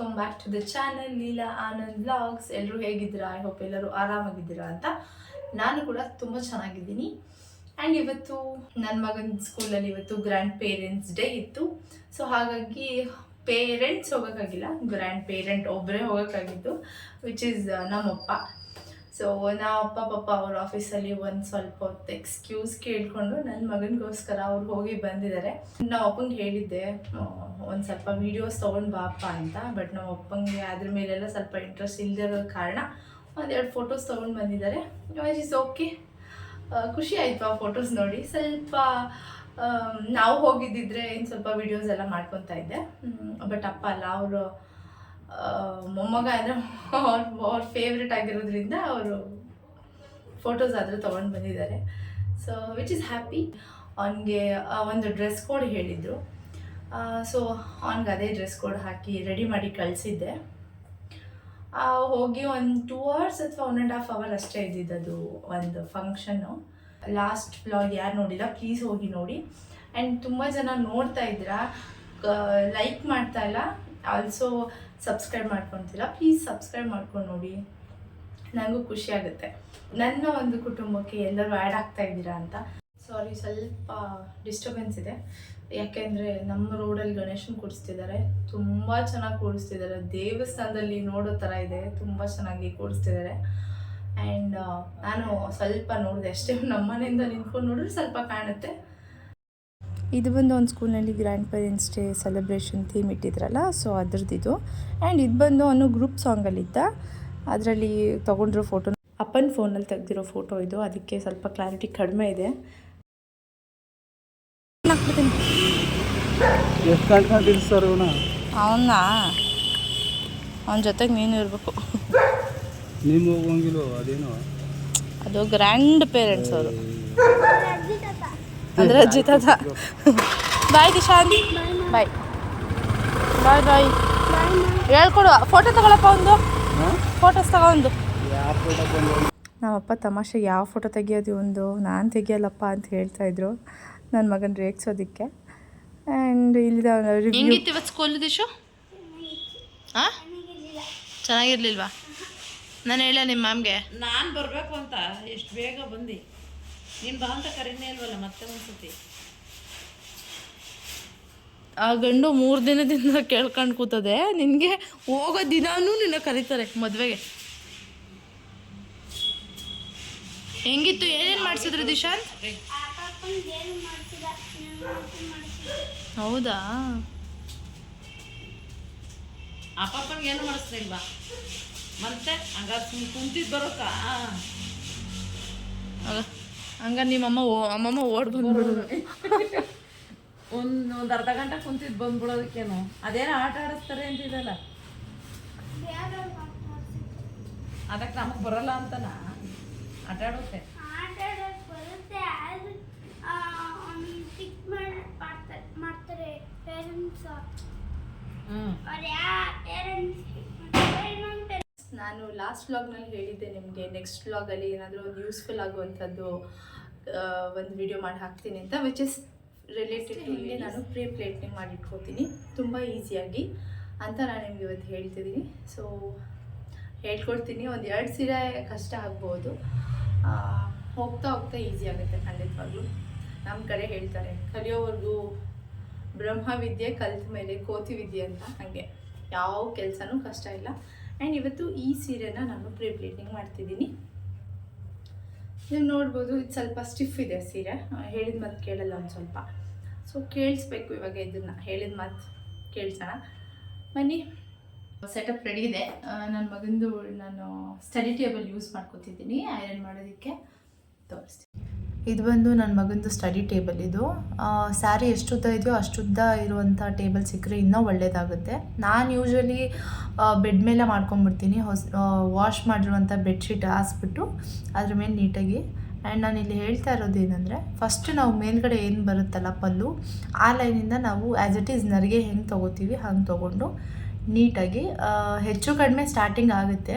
Welcome back to the channel Leela Anand vlogs ಎಲ್ಲರೂ ಹೇಗಿದ್ದೀರಾ? I hope ಎಲ್ಲರೂ ಆರಾಮಾಗಿದ್ದೀರಾ ಅಂತ ನಾನು ಕೂಡ ತುಂಬ ಚೆನ್ನಾಗಿದ್ದೀನಿ. ಆ್ಯಂಡ್ ಇವತ್ತು ನನ್ನ ಮಗನ ಸ್ಕೂಲಲ್ಲಿ ಇವತ್ತು ಗ್ರ್ಯಾಂಡ್ ಪೇರೆಂಟ್ಸ್ ಡೇ ಇತ್ತು. ಸೊ ಹಾಗಾಗಿ ಪೇರೆಂಟ್ಸ್ ಹೋಗೋಕ್ಕಾಗಿಲ್ಲ ಗ್ರ್ಯಾಂಡ್ ಪೇರೆಂಟ್ ಒಬ್ಬರೇ ಹೋಗೋಕ್ಕಾಗಿತ್ತು ವಿಚ್ ಈಸ್ ನಮ್ಮಪ್ಪ. ಸೊ ನಾವಪ್ಪ ಪಾಪ ಅವ್ರ ಆಫೀಸಲ್ಲಿ ಒಂದು ಸ್ವಲ್ಪ ಹೊತ್ತು ಎಕ್ಸ್ಕ್ಯೂಸ್ ಕೇಳಿಕೊಂಡು ನನ್ನ ಮಗನಿಗೋಸ್ಕರ ಅವ್ರು ಹೋಗಿ ಬಂದಿದ್ದಾರೆ ನಾವು ಅಪ್ಪಂಗೆ ಹೇಳಿದ್ದೆ ಒಂದು ಸ್ವಲ್ಪ ವೀಡಿಯೋಸ್ ತೊಗೊಂಡು ಬಾಪ್ಪ ಅಂತ ಬಟ್ ನಾವು ಅಪ್ಪಂಗೆ ಅದ್ರ ಮೇಲೆಲ್ಲ ಸ್ವಲ್ಪ ಇಂಟ್ರೆಸ್ಟ್ ಇಲ್ಲದಿರೋ ಕಾರಣ ಒಂದೆರಡು ಫೋಟೋಸ್ ತೊಗೊಂಡು ಬಂದಿದ್ದಾರೆ ಇಸ್ ಓಕೆ ಖುಷಿ ಆಯಿತು ಆ ಫೋಟೋಸ್ ನೋಡಿ. ಸ್ವಲ್ಪ ನಾವು ಹೋಗಿದ್ದಿದ್ರೆ ಇನ್ನು ಸ್ವಲ್ಪ ವೀಡಿಯೋಸ್ ಎಲ್ಲ ಮಾಡ್ಕೊತಾ ಇದ್ದೆ. ಬಟ್ ಅಪ್ಪ ಅಲ್ಲ ಅವರು ಮೊಮ್ಮಗ ಅಂದರೆ ಅವ್ರ ಅವ್ರ ಫೇವ್ರೆಟ್ ಆಗಿರೋದ್ರಿಂದ ಅವರು ಫೋಟೋಸ್ ಆದರೂ ತೊಗೊಂಡು ಬಂದಿದ್ದಾರೆ. ಸೊ ವಿಚ್ ಇಸ್ ಹ್ಯಾಪಿ ಅವನಿಗೆ ಒಂದು ಡ್ರೆಸ್ ಕೋಡ್ ಹೇಳಿದರು. ಸೊ ಅವ್ನಿಗೆ ಅದೇ ಡ್ರೆಸ್ ಕೋಡ್ ಹಾಕಿ ರೆಡಿ ಮಾಡಿ ಕಳಿಸಿದ್ದೆ. ಹೋಗಿ ಒಂದು ಟೂ ಅವರ್ಸ್ ಅಥವಾ ಒನ್ ಆ್ಯಂಡ್ ಹಾಫ್ ಅವರ್ ಅಷ್ಟೇ ಇದ್ದಿದ್ದದು ಒಂದು ಫಂಕ್ಷನ್ನು ಲಾಸ್ಟ್ ಬ್ಲಾಗ್ ಯಾರು ನೋಡಿಲ್ಲ ಪ್ಲೀಸ್ ಹೋಗಿ ನೋಡಿ. ಆ್ಯಂಡ್ ತುಂಬ ಜನ ನೋಡ್ತಾ ಇದ್ದೀರಾ ಲೈಕ್ ಮಾಡ್ತಾ ಇಲ್ಲ. ಆಲ್ಸೋ ಸಬ್ಸ್ಕ್ರೈಬ್ ಮಾಡ್ಕೊತೀರ? ಪ್ಲೀಸ್ ಸಬ್ಸ್ಕ್ರೈಬ್ ಮಾಡ್ಕೊಂಡು ನೋಡಿ. ನನಗೂ ಖುಷಿ ಆಗುತ್ತೆ. ನನ್ನ ಒಂದು ಕುಟುಂಬಕ್ಕೆ ಎಲ್ಲರೂ ಆ್ಯಡ್ ಆಗ್ತಾ ಇದ್ದೀರಾ ಅಂತ. ಸಾರಿ ಸ್ವಲ್ಪ ಡಿಸ್ಟರ್ಬೆನ್ಸ್ ಇದೆ. ಯಾಕೆಂದರೆ ನಮ್ಮ ರೋಡಲ್ಲಿ ಗಣೇಶನ್ ಕೂಡಿಸ್ತಿದ್ದಾರೆ. ತುಂಬ ಚೆನ್ನಾಗಿ ಕೂಡಿಸ್ತಿದ್ದಾರೆ. ದೇವಸ್ಥಾನದಲ್ಲಿ ನೋಡೋ ಥರ ಇದೆ. ತುಂಬ ಚೆನ್ನಾಗಿ ಕೂಡಿಸ್ತಿದ್ದಾರೆ. ಆ್ಯಂಡ್ ನಾನು ಸ್ವಲ್ಪ ನೋಡಿದೆ. ಅಷ್ಟೇ. ನಮ್ಮನೆಯಿಂದ ನಿಂತ್ಕೊಂಡು ನೋಡಿದ್ರೆ ಸ್ವಲ್ಪ ಕಾಣುತ್ತೆ. ಇದು ಬಂದು ಒಂದು ಸ್ಕೂಲ್ನಲ್ಲಿ grand parents day celebration theme ಇಟ್ಟಿದ್ರಲ್ಲ so ಅದ್ರದ್ದಿದು. ಆ್ಯಂಡ್ ಇದು ಬಂದು ಅವನು ಗ್ರೂಪ್ ಸಾಂಗಲ್ಲಿದ್ದ ಅದರಲ್ಲಿ ತೊಗೊಂಡಿರೋ ಫೋಟೋ ಅಪ್ಪನ ಫೋನಲ್ಲಿ ತೆಗ್ದಿರೋ ಫೋಟೋ ಇದು. ಅದಕ್ಕೆ ಸ್ವಲ್ಪ ಕ್ಲಾರಿಟಿ ಕಡಿಮೆ ಇದೆ. ಅವನಾ? ಅವನ್ನ ಅವನ ಜೊತೆಗೆ ನೀನು ಇರಬೇಕು. ಅದೇನೋ? ಅದು ಗ್ರ್ಯಾಂಡ್ ಪೇರೆಂಟ್ಸ್ ಅವರು. ಅಂದ್ರೆ ಅಜ್ಜಿ ತಾತ ಬಾಯ್ ದಿಶಾಂತ್. ಬಾಯ್ ಬಾಯ್ ಬಾಯ್ ಹೇಳ್ಕೊಡು ಫೋಟೋ ತಗೊಳಪ್ಪ ಒಂದು. ಫೋಟೋಸ್ ತಗೊಂಡು ನಮ್ಮಪ್ಪ ತಮಾಷೆ ಯಾವ ಫೋಟೋ ತೆಗಿಯೋದು ಒಂದು? ನಾನು ತೆಗಿಯಲ್ಲಪ್ಪ ಅಂತ ಹೇಳ್ತಾ ಇದ್ರು. ನನ್ನ ಮಗನ ರೇಗಿಸೋದಕ್ಕೆ. ಆ್ಯಂಡ್ ಇಲ್ಲಿದ ರಿವ್ಯೂ ಹೆಂಗಿತ್ತು ಇವತ್ತು ಸ್ಕೂಲ್ ದಿಶು? ಹಾಂ ಚೆನ್ನಾಗಿರ್ಲಿಲ್ವಾ? ನಾನು ಹೇಳ ನಿಮ್ಮ ಮ್ಯಾಮ್ಗೆ ನಾನು ಬರಬೇಕು ಅಂತ ಎಷ್ಟು ಬೇಗ ಬಂದು. ನೀನು ಬಾ ಅಂತ ಕರೀನೇ ಇಲ್ವಲ್ಲ ಮತ್ತೆ ಒಂದ್ಸತಿ? ಆ ಗಂಡು ಮೂರು ದಿನದಿಂದ ಕೇಳ್ಕೊಂಡು ಕೂತದೆ. ನಿನಗೆ ಹೋಗೋ ದಿನಾನೂ ನಿನ್ನ ಕರೀತಾರೆ ಮದುವೆಗೆ. ಹೆಂಗಿತ್ತು? ಏನೇನು ಮಾಡಿಸಿದ್ರು ದಿಶಾಂತ್? ಹೌದಾ? ಅಪ್ಪಪ್ಪನ್ಗೆ ಪಾಪನ್ಗೆ ಏನು ಮಾಡಿಸ್ಲಿಲ್ವಾ? ಮತ್ತೆ ಹಂಗಾರೆ ಸುಮ್ಮನೆ ಕುಂತಿದ್ದು ಬರೋಕ? ಹಂಗ ನಿಮ್ಮಮ್ಮ ಓ ಅಮ್ಮಮ್ಮ ಓಡ್ ಬಂದ್ಬಿಡೋದು ಒಂದು ಒಂದು ಅರ್ಧ ಗಂಟೆ ಕುಂತಿದ್ದು ಬಂದ್ಬಿಡೋದಕ್ಕೇನು. ಅದೇನೋ ಆಟ ಆಡಿಸ್ತಾರೆ ಅಂತಿದಲ್ಲ ಅದಕ್ಕೆ ನಮಗೆ ಬರಲ್ಲ ಅಂತನ? ಆಟ ಆಡುತ್ತೆ ಮಾಡ್ತಾರೆ ಪೇರೆಂಟ್ಸ್ ಪೇರೆಂಟ್ಸ್ ನಾನು ಲಾಸ್ಟ್ ವ್ಲಾಗ್ನಲ್ಲಿ ಹೇಳಿದ್ದೆ ನಿಮಗೆ ನೆಕ್ಸ್ಟ್ ವ್ಲಾಗಲ್ಲಿ ಏನಾದರೂ ಒಂದು ಯೂಸ್ಫುಲ್ ಆಗುವಂಥದ್ದು ಒಂದು ವಿಡಿಯೋ ಮಾಡಿ ಹಾಕ್ತೀನಿ ಅಂತ ವಿಚ್ ಇಸ್ ರಿಲೇಟೆಡ್ ಇಲ್ಲಿ ನಾನು ಪ್ರೀ ಪ್ಲೇಟ್ನಿಂಗ್ ಮಾಡಿ ಇಟ್ಕೋತೀನಿ. ತುಂಬ ಈಸಿಯಾಗಿ ಅಂತ ನಾನು ನಿಮ್ಗೆ ಇವತ್ತು ಹೇಳ್ತಿದ್ದೀನಿ. ಸೊ ಹೇಳ್ಕೊಡ್ತೀನಿ. ಒಂದು ಎರಡು ಸೀರೆ ಕಷ್ಟ ಆಗ್ಬೋದು. ಹೋಗ್ತಾ ಹೋಗ್ತಾ ಈಸಿ ಆಗುತ್ತೆ ಖಂಡಿತವಾಗ್ಲೂ. ನಮ್ಮ ಕಡೆ ಹೇಳ್ತಾರೆ ಕಲಿಯೋವರೆಗೂ ಬ್ರಹ್ಮವಿದ್ಯೆ ಕಲಿತ ಮೇಲೆ ಕೋತಿ ವಿದ್ಯೆ ಅಂತ. ಹಾಗೆ. ಯಾವ ಕೆಲಸನೂ ಕಷ್ಟ ಇಲ್ಲ. ಆ್ಯಂಡ್ ಇವತ್ತು ಈ ಸೀರೆನ ನಾನು ಪ್ರೀ ಪ್ಲೇಟಿಂಗ್ ಮಾಡ್ತಿದ್ದೀನಿ. ನೀವು ನೋಡ್ಬೋದು ಇದು ಸ್ವಲ್ಪ ಸ್ಟಿಫ್ ಇದೆ ಸೀರೆ. ಹೇಳಿದ ಮಾತು ಕೇಳಲ್ಲ ಒಂದು ಸ್ವಲ್ಪ. ಸೊ ಕೇಳಿಸ್ಬೇಕು ಇವಾಗ ಇದನ್ನು. ಹೇಳಿದ ಮಾತು ಕೇಳಿಸೋಣ. ಬನ್ನಿ. ಸೆಟಪ್ ರೆಡಿ ಇದೆ. ನನ್ನ ಮಗಂದು ನಾನು ಸ್ಟಡಿ ಟೇಬಲ್ ಯೂಸ್ ಮಾಡ್ಕೊತಿದ್ದೀನಿ. ಐರನ್ ಮಾಡೋದಕ್ಕೆ ತೋರಿಸ್ತೀನಿ. ಇದು ಬಂದು ನನ್ನ ಮಗಂದು ಸ್ಟಡಿ ಟೇಬಲ್ ಇದು. ಸ್ಯಾರಿ ಎಷ್ಟುದ್ದ ಇದೆಯೋ ಅಷ್ಟುದ್ದ ಇರುವಂಥ ಟೇಬಲ್ ಸಿಕ್ಕರೆ ಇನ್ನೂ ಒಳ್ಳೆಯದಾಗುತ್ತೆ ನಾನು ಯೂಶ್ವಲಿ ಬೆಡ್ ಮೇಲೆ ಮಾಡ್ಕೊಂಡ್ಬಿಡ್ತೀನಿ ಹೊಸ ವಾಶ್ ಮಾಡಿರುವಂಥ ಬೆಡ್ಶೀಟ್ ಹಾಸ್ಬಿಟ್ಟು ಅದ್ರ ಮೇಲೆ ನೀಟಾಗಿ. ಆ್ಯಂಡ್ ನಾನು ಇಲ್ಲಿ ಹೇಳ್ತಾ ಇರೋದು ಏನಂದರೆ ಫಸ್ಟ್ ನಾವು ಮೇಲ್ಗಡೆ ಏನು ಬರುತ್ತಲ್ಲ ಪಲ್ಲು, ಆ ಲೈನಿಂದ ನಾವು ಆ್ಯಸ್ ಇಟ್ ಈಸ್ ನರಿಗೆ ಹೆಂಗೆ ತೊಗೋತೀವಿ ಹಂಗೆ ತೊಗೊಂಡು ನೀಟಾಗಿ ಹೆಚ್ಚು ಕಡಿಮೆ ಸ್ಟಾರ್ಟಿಂಗ್ ಆಗುತ್ತೆ.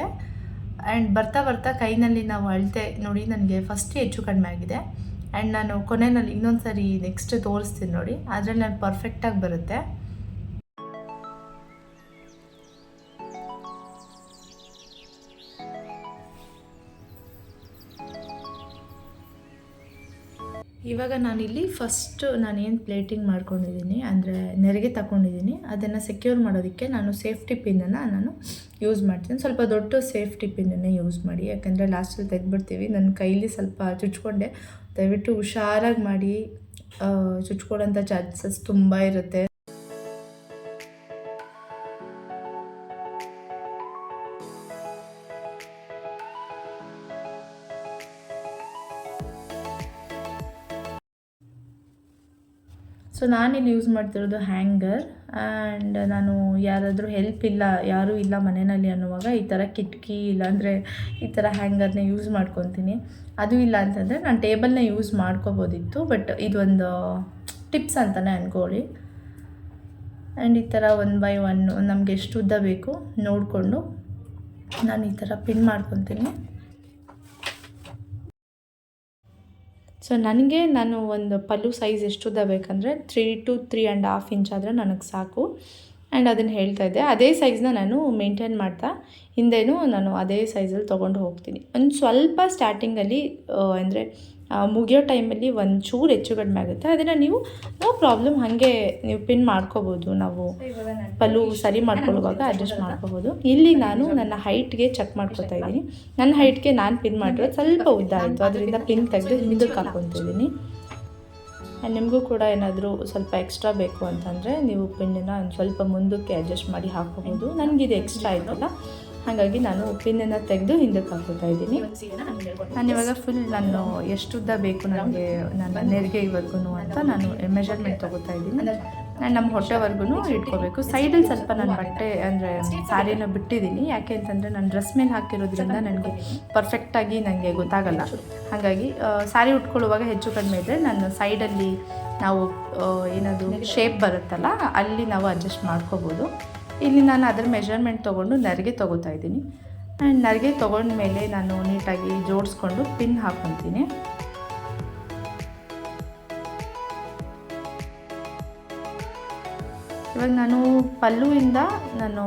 ಆ್ಯಂಡ್ ಬರ್ತಾ ಬರ್ತಾ ಕೈನಲ್ಲಿ ನಾವು ಅಳತೆ ನೋಡಿ ನನಗೆ ಫಸ್ಟ್ ಹೆಚ್ಚು ಕಡಿಮೆ ಆಗಿದೆ. ಆ್ಯಂಡ್ ನಾನು ಕೊನೆಯಲ್ಲಿ ಇನ್ನೊಂದು ಸಾರಿ ನೆಕ್ಸ್ಟ್ ತೋರಿಸ್ತೀನಿ ನೋಡಿ. ಅದರಲ್ಲಿ ನಾನು ಪರ್ಫೆಕ್ಟಾಗಿ ಬರುತ್ತೆ. ಇವಾಗ ನಾನಿಲ್ಲಿ ಫಸ್ಟ್ ನಾನೇನು ಪ್ಲೇಟಿಂಗ್ ಮಾಡ್ಕೊಂಡಿದ್ದೀನಿ, ಅಂದರೆ ನೆರಿಗೆ ತಗೊಂಡಿದ್ದೀನಿ ಅದನ್ನು ಸೆಕ್ಯೂರ್ ಮಾಡೋದಕ್ಕೆ ನಾನು ಸೇಫ್ಟಿ ಪಿನ್ನನ್ನು ನಾನು ಯೂಸ್ ಮಾಡ್ತೀನಿ. ಸ್ವಲ್ಪ ದೊಡ್ಡ ಸೇಫ್ಟಿ ಪಿನ್ನನ್ನೇ ಯೂಸ್ ಮಾಡಿ, ಯಾಕಂದರೆ ಲಾಸ್ಟಲ್ಲಿ ತೆಗೆದ್ಬಿಡ್ತೀವಿ. ನನ್ನ ಕೈಲಿ ಸ್ವಲ್ಪ ಚುಚ್ಕೊಂಡೆ, ದಯವಿಟ್ಟು ಹುಷಾರಾಗಿ ಮಾಡಿ ಚುಚ್ಕೊಳ್ಳೋಂಥ ಚಾನ್ಸಸ್ ತುಂಬ ಇರುತ್ತೆ. ಸೊ ನಾನಿಲ್ಲಿ ಯೂಸ್ ಮಾಡ್ತಿರೋದು ಹ್ಯಾಂಗರ್ ಆ್ಯಂಡ್ ನಾನು ಯಾರಾದರೂ ಹೆಲ್ಪ್ ಇಲ್ಲ, ಯಾರೂ ಇಲ್ಲ ಮನೆಯಲ್ಲಿ ಅನ್ನುವಾಗ ಈ ಥರ ಕಿಟಕಿ ಇಲ್ಲಾಂದರೆ ಈ ಥರ ಹ್ಯಾಂಗರ್ನ ಯೂಸ್ ಮಾಡ್ಕೊತೀನಿ. ಅದು ಇಲ್ಲ ಅಂತಂದರೆ ನಾನು ಟೇಬಲ್ನ ಯೂಸ್ ಮಾಡ್ಕೋಬೋದಿತ್ತು ಬಟ್ ಇದೊಂದು ಟಿಪ್ಸ್ ಅಂತಲೇ ಅಂದ್ಕೊಳ್ಳಿ ಆ್ಯಂಡ್ ಈ ಥರ ಒನ್ ಬೈ ಒನ್ ನಮಗೆ ಎಷ್ಟು ಉದ್ದ ಬೇಕು ನೋಡಿಕೊಂಡು ನಾನು ಈ ಥರ ಪಿನ್ ಮಾಡ್ಕೊತೀನಿ. ಸೊ ನನಗೆ ನಾನು ಒಂದು ಪಲ್ಲು ಸೈಜ್ ಎಷ್ಟುದ ಬೇಕಂದರೆ three to three and half inch ಆದರೆ ನನಗೆ ಸಾಕು. ಆ್ಯಂಡ್ ಅದನ್ನು ಹೇಳ್ತಾ ಇದ್ದೆ. ಅದೇ ಸೈಜ್ನ ನಾನು ಮೇಂಟೈನ್ ಮಾಡ್ತಾ ಹಿಂದೆನೂ ನಾನು ಅದೇ ಸೈಜಲ್ಲಿ ತೊಗೊಂಡು ಹೋಗ್ತೀನಿ. ಒಂದು ಸ್ವಲ್ಪ ಸ್ಟಾರ್ಟಿಂಗಲ್ಲಿ ಅಂದರೆ ಮುಗಿಯೋ ಟೈಮಲ್ಲಿ ಒಂಚೂರು ಚೂರು ಹೆಚ್ಚು ಕಡಿಮೆ ಆಗುತ್ತೆ. ಅದನ್ನು ನೀವು, ನೋ ಪ್ರಾಬ್ಲಮ್, ಹಾಗೆ ನೀವು ಪಿನ್ ಮಾಡ್ಕೋಬೋದು. ನಾವು ಪಲ್ಲು ಸರಿ ಮಾಡ್ಕೊಳ್ಳುವಾಗ ಅಡ್ಜಸ್ಟ್ ಮಾಡ್ಕೋಬೋದು. ಇಲ್ಲಿ ನಾನು ನನ್ನ ಹೈಟ್ಗೆ ಚೆಕ್ ಮಾಡ್ಕೊತಾ ಇದ್ದೀನಿ. ನನ್ನ ಹೈಟ್ಗೆ ನಾನು ಪಿನ್ ಮಾಡಿರೋದು ಸ್ವಲ್ಪ ಉದ್ದ ಆಯಿತು. ಅದರಿಂದ ಪಿನ್ ತೆಗೆದು ಹಿಂದಕ್ಕೆ ಹಾಕ್ಕೊತಿದ್ದೀನಿ ನಿಮಗೂ ಕೂಡ ಏನಾದರೂ ಸ್ವಲ್ಪ ಎಕ್ಸ್ಟ್ರಾ ಬೇಕು ಅಂತಂದರೆ ನೀವು ಪಿನ್ನನ್ನು ಒಂದು ಸ್ವಲ್ಪ ಮುಂದಕ್ಕೆ ಅಡ್ಜಸ್ಟ್ ಮಾಡಿ ಹಾಕ್ಕೋಬೋದು. ನನಗಿದು ಎಕ್ಸ್ಟ್ರಾ ಆಯ್ತಲ್ಲ. ಹಾಗಾಗಿ ನಾನು ಪಿನ್ನನ್ನು ತೆಗೆದು ಹಿಂದಕ್ಕೆ ಹಾಕೋತಾ ಇದ್ದೀನಿ. ನಾನು ಇವಾಗ ಫುಲ್ ನಾನು ಎಷ್ಟು ಉದ್ದ ಬೇಕು ನನಗೆ, ನನ್ನ ನೆರಿಗೆವರೆಗೂ ಅಂತ ನಾನು ಮೆಷರ್ಮೆಂಟ್ ತೊಗೋತಾ ಇದ್ದೀನಿ. ನಾನು ನಮ್ಮ ಹೊಟ್ಟೆವರೆಗೂ ಇಟ್ಕೋಬೇಕು. ಸೈಡಲ್ಲಿ ಸ್ವಲ್ಪ ನಾನು ಬಟ್ಟೆ ಅಂದರೆ ಸ್ಯಾರಿನ ಬಿಟ್ಟಿದ್ದೀನಿ. ಯಾಕೆ ಅಂತಂದರೆ ನಾನು ಡ್ರೆಸ್ ಮೇಲೆ ಹಾಕಿರೋದ್ರಿಂದ ನನಗೆ ಪರ್ಫೆಕ್ಟಾಗಿ ನನಗೆ ಗೊತ್ತಾಗಲ್ಲ. ಹಾಗಾಗಿ ಸ್ಯಾರಿ ಉಟ್ಕೊಳ್ಳುವಾಗ ಹೆಚ್ಚು ಕಡಿಮೆ ಇದ್ದರೆ ನಾನು ಸೈಡಲ್ಲಿ ನಾವು ಏನದು ಶೇಪ್ ಬರುತ್ತಲ್ಲ, ಅಲ್ಲಿ ನಾವು ಅಡ್ಜಸ್ಟ್ ಮಾಡ್ಕೋಬೋದು. ಇಲ್ಲಿ ನಾನು ಅದರ ಮೆಷರ್ಮೆಂಟ್ ತೊಗೊಂಡು ನರಿಗೆ ತೊಗೋತಾ ಇದ್ದೀನಿ. ಆ್ಯಂಡ್ ನರಿಗೆ ತೊಗೊಂಡ್ಮೇಲೆ ನಾನು ನೀಟಾಗಿ ಜೋಡಿಸ್ಕೊಂಡು ಪಿನ್ ಹಾಕ್ಕೊತೀನಿ ಇವಾಗ ನಾನು ಪಲ್ಲುವಿಂದ ನಾನು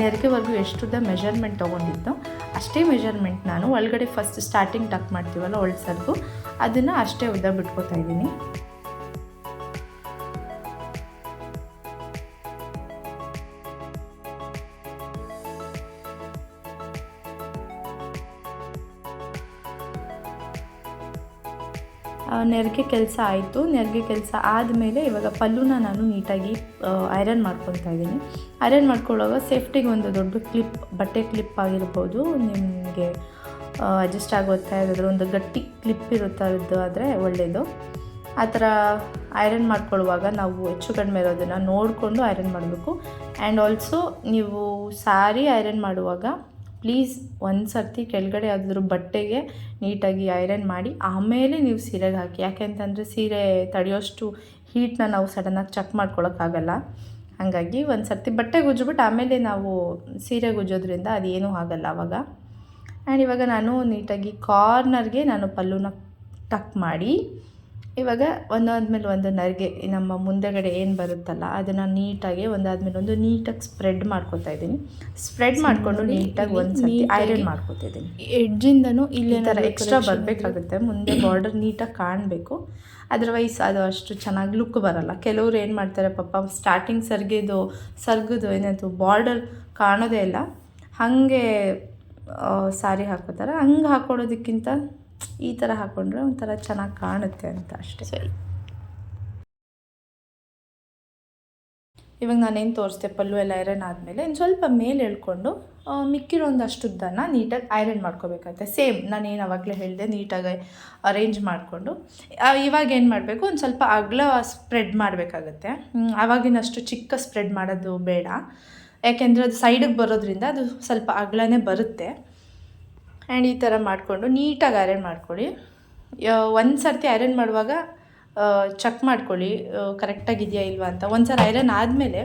ನೆರಿಗೆವರೆಗೂ ಎಷ್ಟುದ ಮೆಷರ್ಮೆಂಟ್ ತೊಗೊಂಡಿದ್ದು ಅಷ್ಟೇ ಮೆಷರ್ಮೆಂಟ್ ನಾನು ಒಳಗಡೆ ಫಸ್ಟ್ ಸ್ಟಾರ್ಟಿಂಗ್ ಟಕ್ ಮಾಡ್ತೀವಲ್ಲ ಒಳ್ಸರ್ಗು ಅದನ್ನು ಅಷ್ಟೇ ಉದ್ದ ಬಿಟ್ಕೋತಾ ಇದ್ದೀನಿ. ನೆರಿಗೆ ಕೆಲಸ ಆಯಿತು. ನೆರಿಗೆ ಕೆಲಸ ಆದಮೇಲೆ ಇವಾಗ ಪಲ್ಲುನ ನಾನು ನೀಟಾಗಿ ಐರನ್ ಮಾಡ್ಕೊಳ್ತಾ ಇದ್ದೀನಿ. ಐರನ್ ಮಾಡ್ಕೊಳ್ಳುವಾಗ ಸೇಫ್ಟಿಗೆ ಒಂದು ದೊಡ್ಡ ಕ್ಲಿಪ್ ಬಟ್ಟೆ ಕ್ಲಿಪ್ ಆಗಿರ್ಬೋದು. ನಿಮಗೆ ಅಡ್ಜಸ್ಟ್ ಆಗುತ್ತೆ ಅದರ ಒಂದು ಗಟ್ಟಿ ಕ್ಲಿಪ್ ಇರುತ್ತದ್ದು ಆದರೆ ಒಳ್ಳೆಯದು ಆ ಥರ ಐರನ್ ಮಾಡ್ಕೊಳ್ಳುವಾಗ ನಾವು ಹೆಚ್ಚು ಕಡಿಮೆ ಇರೋದನ್ನು ನೋಡಿಕೊಂಡು ಐರನ್ ಮಾಡಬೇಕು. ಆ್ಯಂಡ್ ಆಲ್ಸೋ ನೀವು ಸಾರಿ ಐರನ್ ಮಾಡುವಾಗ ಪ್ಲೀಸ್ ಒಂದು ಸರ್ತಿ ಕೆಳಗಡೆ ಅದ್ರ ಬಟ್ಟೆಗೆ ನೀಟಾಗಿ ಐರನ್ ಮಾಡಿ, ಆಮೇಲೆ ನೀವು ಸೀರೆಗೆ ಹಾಕಿ. ಯಾಕೆ ಅಂತಂದರೆ ಸೀರೆ ತಡೆಯೋಷ್ಟು ಹೀಟ್ನ ನಾವು ಸಡನ್ನಾಗಿ ಚೆಕ್ ಮಾಡ್ಕೊಳೋಕ್ಕಾಗಲ್ಲ. ಹಾಗಾಗಿ ಒಂದು ಸರ್ತಿ ಬಟ್ಟೆ ಗುಜ್ಜಿಬಿಟ್ಟು ಆಮೇಲೆ ನಾವು ಸೀರೆ ಗುಜ್ಜೋದ್ರಿಂದ ಅದೇನೂ ಆಗಲ್ಲ ಆವಾಗ ಆ್ಯಂಡ್ ಇವಾಗ ನಾನು ನೀಟಾಗಿ ಕಾರ್ನರ್ಗೆ ನಾನು ಪಲ್ಲುನ ಟಕ್ ಮಾಡಿ ಇವಾಗ ಒಂದಾದ್ಮೇಲೆ ಒಂದು ನರಿಗೆ ನಮ್ಮ ಮುಂದೆಗಡೆ ಏನು ಬರುತ್ತಲ್ಲ ಅದನ್ನು ನೀಟಾಗಿ ಒಂದಾದ್ಮೇಲೆ ಒಂದು ನೀಟಾಗಿ ಸ್ಪ್ರೆಡ್ ಮಾಡ್ಕೊತಾ ಇದ್ದೀನಿ. ಸ್ಪ್ರೆಡ್ ಮಾಡಿಕೊಂಡು ನೀಟಾಗಿ ಒಂದು ಐರನ್ ಮಾಡ್ಕೊತಾ ಇದ್ದೀನಿ. ಎಡ್ಜಿಂದನೂ ಇಲ್ಲಿ ಥರ ಎಕ್ಸ್ಟ್ರಾ ಬರಬೇಕಾಗುತ್ತೆ. ಮುಂದೆ ಬಾರ್ಡರ್ ನೀಟಾಗಿ ಕಾಣಬೇಕು. ಅದರ್ವೈಸ್ ಅದು ಅಷ್ಟು ಚೆನ್ನಾಗಿ ಲುಕ್ ಬರಲ್ಲ. ಕೆಲವರು ಏನು ಮಾಡ್ತಾರೆ ಪಾಪ ಸ್ಟಾರ್ಟಿಂಗ್ ಸರ್ಗಿದು ಸರ್ಗದು ಏನದು ಬಾರ್ಡರ್ ಕಾಣೋದೇ ಇಲ್ಲ. ಹಾಗೆ ಸಾರಿ ಹಾಕೋತಾರೆ ಹಂಗೆ ಹಾಕೊಳ್ಳೋದಕ್ಕಿಂತ ಈ ಥರ ಹಾಕ್ಕೊಂಡ್ರೆ ಒಂಥರ ಚೆನ್ನಾಗಿ ಕಾಣುತ್ತೆ ಅಂತ ಅಷ್ಟೇ. ಸರಿ. ಇವಾಗ ನಾನೇನು ತೋರಿಸ್ದೆ ಪಲ್ಲು ಎಲ್ಲ ಐರನ್ ಆದಮೇಲೆ ಇನ್ನು ಸ್ವಲ್ಪ ಮೇಲೆ ಎಳ್ಕೊಂಡು ಆ, ಮಿಕ್ಕಿರೋ ಒಂದಷ್ಟು ಉದ್ದನ ನೀಟಾಗಿ ಐರನ್ ಮಾಡ್ಕೋಬೇಕಾಗುತ್ತೆ. ಸೇಮ್ ನಾನೇನು ಆವಾಗಲೇ ಹೇಳಿದೆ ನೀಟಾಗಿ ಅರೇಂಜ್ ಮಾಡಿಕೊಂಡು ಇವಾಗ ಏನು ಮಾಡಬೇಕು ಒಂದು ಸ್ವಲ್ಪ ಅಗಲ ಸ್ಪ್ರೆಡ್ ಮಾಡಬೇಕಾಗತ್ತೆ. ಆವಾಗಿನಷ್ಟು ಚಿಕ್ಕ ಸ್ಪ್ರೆಡ್ ಮಾಡೋದು ಬೇಡ. ಯಾಕೆಂದರೆ ಅದು ಸೈಡಿಗೆ ಬರೋದ್ರಿಂದ ಅದು ಸ್ವಲ್ಪ ಅಗಲನೇ ಬರುತ್ತೆ. ಆ್ಯಂಡ್ ಈ ಥರ ಮಾಡಿಕೊಂಡು ನೀಟಾಗಿ ಐರನ್ ಮಾಡ್ಕೊಳ್ಳಿ. ಒಂದು ಸರ್ತಿ ಐರನ್ ಮಾಡುವಾಗ ಚೆಕ್ ಮಾಡ್ಕೊಳ್ಳಿ ಕರೆಕ್ಟಾಗಿದೆಯಾ ಇಲ್ವಾ ಅಂತ. ಒಂದು ಸಲ ಐರನ್ ಆದಮೇಲೆ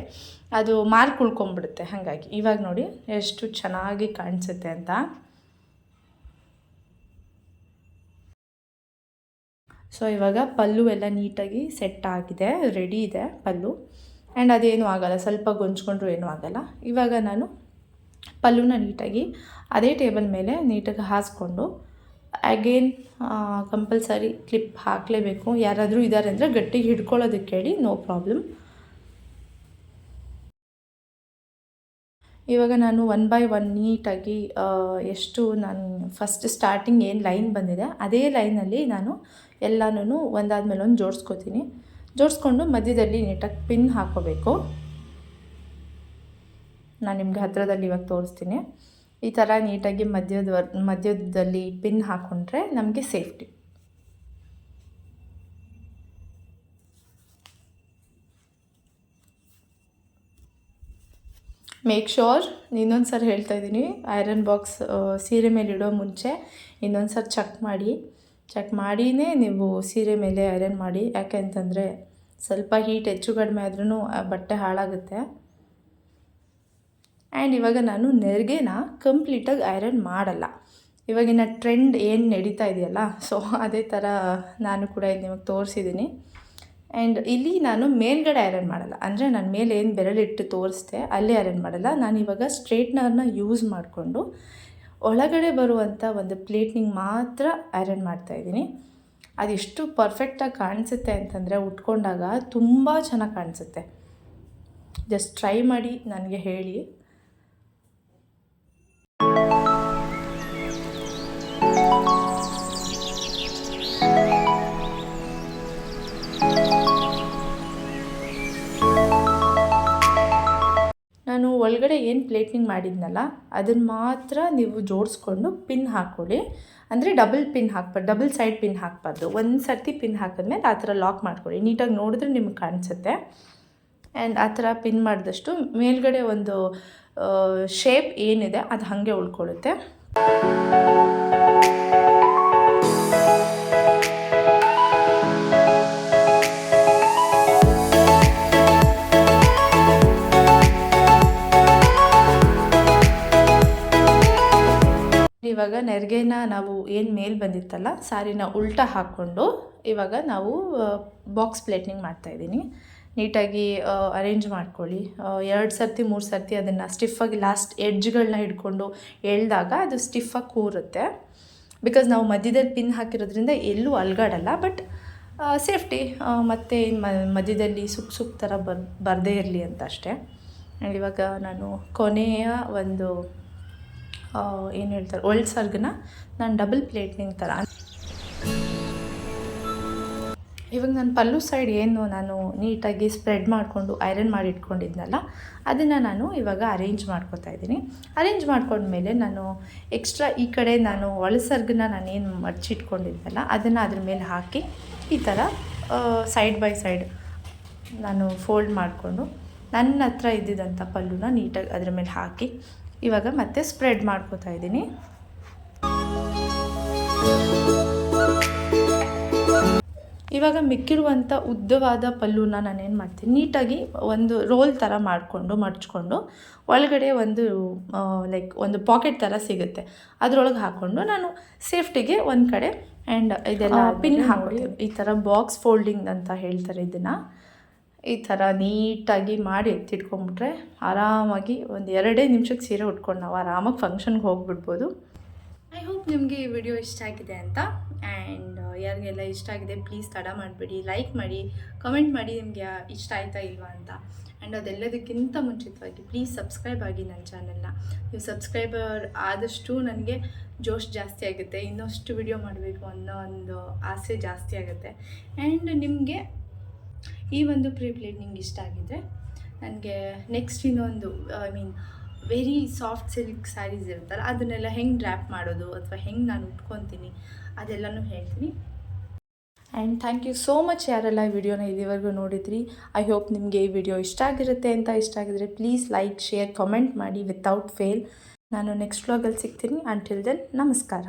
ಅದು ಮಾರ್ಕ್ ಉಳ್ಕೊಂಬಿಡುತ್ತೆ ಹಾಗಾಗಿ. ಇವಾಗ ನೋಡಿ, ಎಷ್ಟು ಚೆನ್ನಾಗಿ ಕಾಣಿಸುತ್ತೆ ಅಂತ. ಸೊ ಇವಾಗ ಪಲ್ಲು ಎಲ್ಲ ನೀಟಾಗಿ ಸೆಟ್ ಆಗಿದೆ, ರೆಡಿ ಇದೆ ಪಲ್ಲು. ಆ್ಯಂಡ್ ಅದೇನೂ ಆಗೋಲ್ಲ, ಸ್ವಲ್ಪ ಗೊಂಚ್ಕೊಂಡ್ರೂ ಏನೂ ಆಗೋಲ್ಲ. ಇವಾಗ ನಾನು ಪಲ್ಲುನ ನೀಟಾಗಿ ಅದೇ ಟೇಬಲ್ ಮೇಲೆ ನೀಟಾಗಿ ಹಾಸ್ಕೊಂಡು ಅಗೇನ್ ಕಂಪಲ್ಸರಿ ಕ್ಲಿಪ್ ಹಾಕಲೇಬೇಕು. ಯಾರಾದರೂ ಇದ್ದಾರೆ ಅಂದರೆ ಗಟ್ಟಿಗೆ ಹಿಡ್ಕೊಳ್ಳೋದಕ್ಕೆ ಹೇಳಿ ನೋ ಪ್ರಾಬ್ಲಮ್ ಇವಾಗ ನಾನು ಒನ್ ಬೈ ಒನ್ ನೀಟಾಗಿ ಎಷ್ಟು ನಾನು ಫಸ್ಟ್ ಸ್ಟಾರ್ಟಿಂಗ್ ಏನು ಲೈನ್ ಬಂದಿದೆ, ಅದೇ ಲೈನಲ್ಲಿ ನಾನು ಎಲ್ಲನೂ ಒಂದಾದ್ಮೇಲೆ ಒಂದು ಜೋಡಿಸ್ಕೋತೀನಿ. ಜೋಡಿಸ್ಕೊಂಡು ಮಧ್ಯದಲ್ಲಿ ನೀಟಾಗಿ ಪಿನ್ ಹಾಕೋಬೇಕು. ನಾನು ನಿಮಗೆ ಹತ್ತಿರದಲ್ಲಿ ಇವಾಗ ತೋರಿಸ್ತೀನಿ. ಈ ಥರ ನೀಟಾಗಿ ಮಧ್ಯದ ಮಧ್ಯದಲ್ಲಿ ಪಿನ್ ಹಾಕ್ಕೊಂಡ್ರೆ ನಮಗೆ ಸೇಫ್ಟಿ. ಮೇಕ್ ಶೋರ್ ಇನ್ನೊಂದು ಸರಿ ಹೇಳ್ತಾ ಇದ್ದೀನಿ. ಐರನ್ ಬಾಕ್ಸ್ ಸೀರೆ ಮೇಲೆ ಇಡೋ ಮುಂಚೆ ಇನ್ನೊಂದು ಸರಿ ಚೆಕ್ ಮಾಡಿ. ಚೆಕ್ ಮಾಡಿಯೇ ನೀವು ಸೀರೆ ಮೇಲೆ ಐರನ್ ಮಾಡಿ. ಯಾಕೆ ಅಂತಂದರೆ ಸ್ವಲ್ಪ ಹೀಟ್ ಹೆಚ್ಚು ಕಡಿಮೆ ಆದ್ರೂ ಬಟ್ಟೆ ಹಾಳಾಗುತ್ತೆ. ಆ್ಯಂಡ್ ಇವಾಗ ನಾನು ನೆರಿಗೆನ ಕಂಪ್ಲೀಟಾಗಿ ಐರನ್ ಮಾಡಲ್ಲ. ಇವಾಗಿನ ಟ್ರೆಂಡ್ ಏನು ನಡೀತಾ ಇದೆಯಲ್ಲ ಸೊ ಅದೇ ಥರ ನಾನು ಕೂಡ ಇಲ್ಲಿ ನಿಮಗೆ ತೋರಿಸಿದ್ದೀನಿ ಆ್ಯಂಡ್ ಇಲ್ಲಿ ನಾನು ಮೇಲ್ಗಡೆ ಐರನ್ ಮಾಡಲ್ಲ. ಅಂದರೆ ನಾನು ಮೇಲೆ ಏನು ಬೆರಳಿಟ್ಟು ತೋರಿಸ್ದೆ, ಅಲ್ಲೇ ಐರನ್ ಮಾಡಲ್ಲ. ನಾನು ಇವಾಗ ಸ್ಟ್ರೇಟ್ನರ್ನ ಯೂಸ್ ಮಾಡಿಕೊಂಡು ಒಳಗಡೆ ಬರುವಂಥ ಒಂದು ಪ್ಲೇಟ್ನಿಂಗ್ ಮಾತ್ರ ಐರನ್ ಮಾಡ್ತಾ ಮಾಡ್ತಾಯಿದ್ದೀನಿ ಅದೆಷ್ಟು ಪರ್ಫೆಕ್ಟಾಗಿ ಕಾಣಿಸುತ್ತೆ ಅಂತಂದರೆ ಉಟ್ಕೊಂಡಾಗ ತುಂಬ ಚೆನ್ನಾಗಿ ಕಾಣಿಸುತ್ತೆ. ಜಸ್ಟ್ ಟ್ರೈ ಮಾಡಿ ನನಗೆ ಹೇಳಿ. ಒಳಗಡೆ ಏನು ಪ್ಲೇಟಿಂಗ್ ಮಾಡಿದ್ನಲ್ಲ ಅದನ್ನು ಮಾತ್ರ ನೀವು ಜೋಡಿಸ್ಕೊಂಡು ಪಿನ್ ಹಾಕ್ಕೊಳ್ಳಿ ಅಂದರೆ ಡಬಲ್ ಪಿನ್ ಹಾಕ್ಬಾರ್ದು ಡಬಲ್ ಸೈಡ್ ಪಿನ್ ಹಾಕಬಾರ್ದು. ಒಂದು ಸರ್ತಿ ಪಿನ್ ಹಾಕಿದ್ಮೇಲೆ ಆ ಥರ ಲಾಕ್ ಮಾಡ್ಕೊಳ್ಳಿ. ನೀಟಾಗಿ ನೋಡಿದ್ರೆ ನಿಮ್ಗೆ ಕಾಣಿಸುತ್ತೆ. ಆ್ಯಂಡ್ ಆ ಥರ ಪಿನ್ ಮಾಡಿದಷ್ಟು ಮೇಲ್ಗಡೆ ಒಂದು ಶೇಪ್ ಏನಿದೆ, ಅದು ಹಾಗೆ ಉಳ್ಕೊಳ್ಳುತ್ತೆ. ಇವಾಗ ನೆರಿಗೆನ ನಾವು ಏನು ಮೇಲೆ ಬಂದಿತ್ತಲ್ಲ, ಸಾರಿನ ಉಲ್ಟಾ ಹಾಕ್ಕೊಂಡು ಇವಾಗ ನಾವು ಬಾಕ್ಸ್ ಪ್ಲೇಟ್ನಿಂಗ್ ಮಾಡ್ತಾಯಿದ್ದೀನಿ ನೀಟಾಗಿ ಅರೇಂಜ್ ಮಾಡ್ಕೊಳ್ಳಿ. ಎರಡು ಸರ್ತಿ, ಮೂರು ಸರ್ತಿ ಅದನ್ನು ಸ್ಟಿಫಾಗಿ ಲಾಸ್ಟ್ ಎಡ್ಜ್ಗಳನ್ನ ಹಿಡ್ಕೊಂಡು ಎಳ್ದಾಗ ಅದು ಸ್ಟಿಫಾಗಿ ಕೂರುತ್ತೆ. ಬಿಕಾಸ್ ನಾವು ಮಧ್ಯದಲ್ಲಿ ಪಿನ್ ಹಾಕಿರೋದ್ರಿಂದ ಎಲ್ಲೂ ಅಲ್ಗಾಡಲ್ಲ ಬಟ್ ಸೇಫ್ಟಿ ಮತ್ತು ಮಧ್ಯದಲ್ಲಿ ಸುಕ್ ಸುಕ್ ಥರ ಬರ್, ಬರದೇ ಇರಲಿ ಅಂತ ಅಷ್ಟೇ. ಇವಾಗ ನಾನು ಕೊನೆಯ ಒಂದು ಏನು ಹೇಳ್ತಾರೆ ಒಳ್ಳೆ ಸರ್ಗನ್ನ ನಾನು ಡಬಲ್ ಪ್ಲೇಟ್ನಿಂಗ್ ಥರ ಇವಾಗ ನಾನು ಪಲ್ಲು ಸೈಡ್ ಏನು ನಾನು ನೀಟಾಗಿ ಸ್ಪ್ರೆಡ್ ಮಾಡಿಕೊಂಡು ಐರನ್ ಮಾಡಿ ಇಟ್ಕೊಂಡಿದ್ನಲ್ಲ, ಅದನ್ನು ನಾನು ಇವಾಗ ಅರೇಂಜ್ ಮಾಡ್ಕೊತಾ ಇದ್ದೀನಿ. ಅರೇಂಜ್ ಮಾಡ್ಕೊಂಡ್ಮೇಲೆ ನಾನು ಎಕ್ಸ್ಟ್ರಾ ಈ ಕಡೆ ನಾನು ಒಳಸರ್ಗನ್ನ ನಾನೇನು ಮಡ್ಚಿಟ್ಕೊಂಡಿದ್ನಲ್ಲ, ಅದನ್ನು ಅದ್ರ ಮೇಲೆ ಹಾಕಿ ಈ ಥರ ಸೈಡ್ ಬೈ ಸೈಡ್ ನಾನು ಫೋಲ್ಡ್ ಮಾಡಿಕೊಂಡು ನನ್ನ ಹತ್ರ ಇದ್ದಿದ್ದಂಥ ಪಲ್ಲುನ ನೀಟಾಗಿ ಅದ್ರ ಮೇಲೆ ಹಾಕಿ ಇವಾಗ ಮತ್ತೆ ಸ್ಪ್ರೆಡ್ ಮಾಡ್ಕೋತಾ ಇದ್ದೀನಿ. ಇವಾಗ ಮಿಕ್ಕಿರುವಂಥ ಉದ್ದವಾದ ಪಲ್ಲುನ ನಾನೇನು ಮಾಡ್ತೀನಿ ನೀಟಾಗಿ ಒಂದು ರೋಲ್ ಥರ ಮಾಡಿಕೊಂಡು ಮಡ್ಚ್ಕೊಂಡು ಒಳಗಡೆ ಒಂದು ಲೈಕ್ ಒಂದು ಪಾಕೆಟ್ ಥರ ಸಿಗುತ್ತೆ. ಅದರೊಳಗೆ ಹಾಕ್ಕೊಂಡು ನಾನು ಸೇಫ್ಟಿಗೆ ಒಂದು ಕಡೆ ಆ್ಯಂಡ್ ಇದೆಲ್ಲ ಪಿನ್ ಹಾಕ್ಕೊಡಿ ಈ ಥರ ಬಾಕ್ಸ್ ಫೋಲ್ಡಿಂಗ್ ಅಂತ ಹೇಳ್ತಾರೆ ಇದನ್ನು. ಈ ಥರ ನೀಟಾಗಿ ಮಾಡಿ ಎತ್ತಿಟ್ಕೊಂಡ್ಬಿಟ್ರೆ ಆರಾಮಾಗಿ ಒಂದು ಎರಡೇ ನಿಮಿಷಕ್ಕೆ ಸೀರೆ ಉಟ್ಕೊಂಡು ನಾವು ಆರಾಮಾಗಿ ಫಂಕ್ಷನ್ಗೆ ಹೋಗ್ಬಿಡ್ಬೋದು. ಐ ಹೋಪ್ ನಿಮಗೆ ಈ ವಿಡಿಯೋ ಇಷ್ಟ ಆಗಿದೆ ಅಂತ. ಆ್ಯಂಡ್ ಯಾರಿಗೆಲ್ಲ ಇಷ್ಟ ಆಗಿದೆ ಪ್ಲೀಸ್ ತಡ ಮಾಡಿಬಿಡಿ ಲೈಕ್ ಮಾಡಿ ಕಮೆಂಟ್ ಮಾಡಿ ನಿಮಗೆ ಇಷ್ಟ ಆಯ್ತಾ ಇಲ್ವಾ ಅಂತ. ಆ್ಯಂಡ್ ಅದೆಲ್ಲದಕ್ಕಿಂತ ಮುಂಚಿತವಾಗಿ ಪ್ಲೀಸ್ ಸಬ್ಸ್ಕ್ರೈಬ್ ಆಗಿ ನನ್ನ ಚಾನೆಲ್ನ ನೀವು ಸಬ್ಸ್ಕ್ರೈಬರ್ ಆದಷ್ಟು ನನಗೆ ಜೋಶ್ ಜಾಸ್ತಿ ಆಗುತ್ತೆ. ಇನ್ನಷ್ಟು ವಿಡಿಯೋ ಮಾಡಬೇಕು ಅನ್ನೋ ಒಂದು ಆಸೆ ಜಾಸ್ತಿ ಆಗುತ್ತೆ. ಆ್ಯಂಡ್ ನಿಮಗೆ ಈ ಒಂದು ಪ್ರೀ ನಿಮ್ಗೆ ಇಷ್ಟ ಆಗಿದ್ರೆ ನನಗೆ ನೆಕ್ಸ್ಟ್ ಇನ್ನೊಂದು I mean very soft silk saris ಇರುತ್ತಲ್ಲ, ಅದನ್ನೆಲ್ಲ ಹೆಂಗೆ ಡ್ರ್ಯಾಪ್ ಮಾಡೋದು ಅಥವಾ ಹೆಂಗೆ ನಾನು ಉಟ್ಕೊತೀನಿ ಅದೆಲ್ಲನೂ ಹೇಳ್ತೀನಿ. And thank you so much ಯಾರೆಲ್ಲ ಈ ವಿಡಿಯೋನ ಇಲ್ಲಿವರೆಗೂ ನೋಡಿದ್ರಿ. ಐ ಹೋಪ್ ನಿಮಗೆ ಈ ವಿಡಿಯೋ ಇಷ್ಟ ಆಗಿರುತ್ತೆ. ಅಂತ ಇಷ್ಟ ಆಗಿದ್ರೆ ಪ್ಲೀಸ್ ಲೈಕ್ ಶೇರ್ ಕಮೆಂಟ್ ಮಾಡಿ ವಿತೌಟ್ ಫೇಲ್ ನಾನು ನೆಕ್ಸ್ಟ್ ವ್ಲಾಗಲ್ಲಿ ಸಿಗ್ತೀನಿ. ಅಂಟಿಲ್ ದೆನ್ ನಮಸ್ಕಾರ.